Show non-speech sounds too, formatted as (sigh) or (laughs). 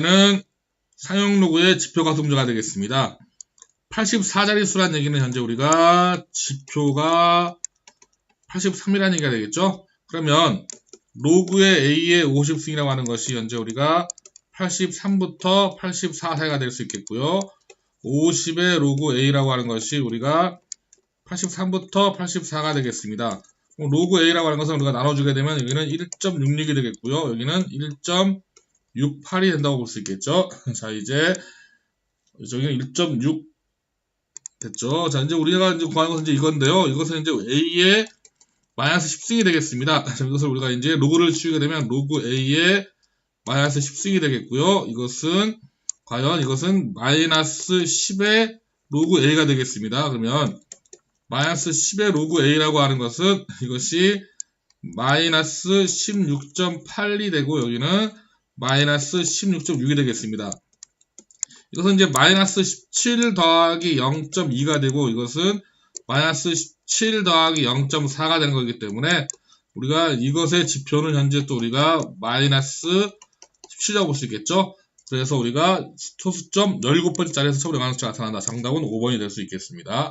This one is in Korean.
는 사용 로그의 지표 가수 문제가 되겠습니다. 84자리 수란 얘기는 현재 우리가 지표가 83이라는 얘기가 되겠죠? 그러면 로그의 A의 50승이라고 하는 것이 현재 우리가 83부터 84 사이가 될 수 있겠고요. 50의 로그 A라고 하는 것이 우리가 83부터 84가 되겠습니다. 로그 A라고 하는 것은 우리가 나눠주게 되면 여기는 1.66이 되겠고요. 여기는 1.68이 된다고 볼 수 있겠죠. (laughs) 자, 이제 저기는 1.6 됐죠. 자, 이제 우리가 이제 구하는 것은 이제 이건데요. 이것은 이제 A의 마이너스 10승이 되겠습니다. (laughs) 자, 이것을 우리가 이제 로그를 치우게 되면 로그 A의 마이너스 10승이 되겠고요. 이것은 과연 이것은 마이너스 10의 로그 A가 되겠습니다. 그러면 마이너스 10의 로그 A라고 하는 것은 이것이 마이너스 16.8이 되고 여기는 마이너스 16.6이 되겠습니다. 이것은 이제 마이너스 17 더하기 0.2가 되고 이것은 마이너스 17 더하기 0.4가 되는 거기 때문에 우리가 이것의 지표는 현재 또 우리가 마이너스 17이라고 볼 수 있겠죠. 그래서 우리가 소수점 17번째 자리에서 처음에 마이너스가 나타난다. 정답은 5번이 될 수 있겠습니다.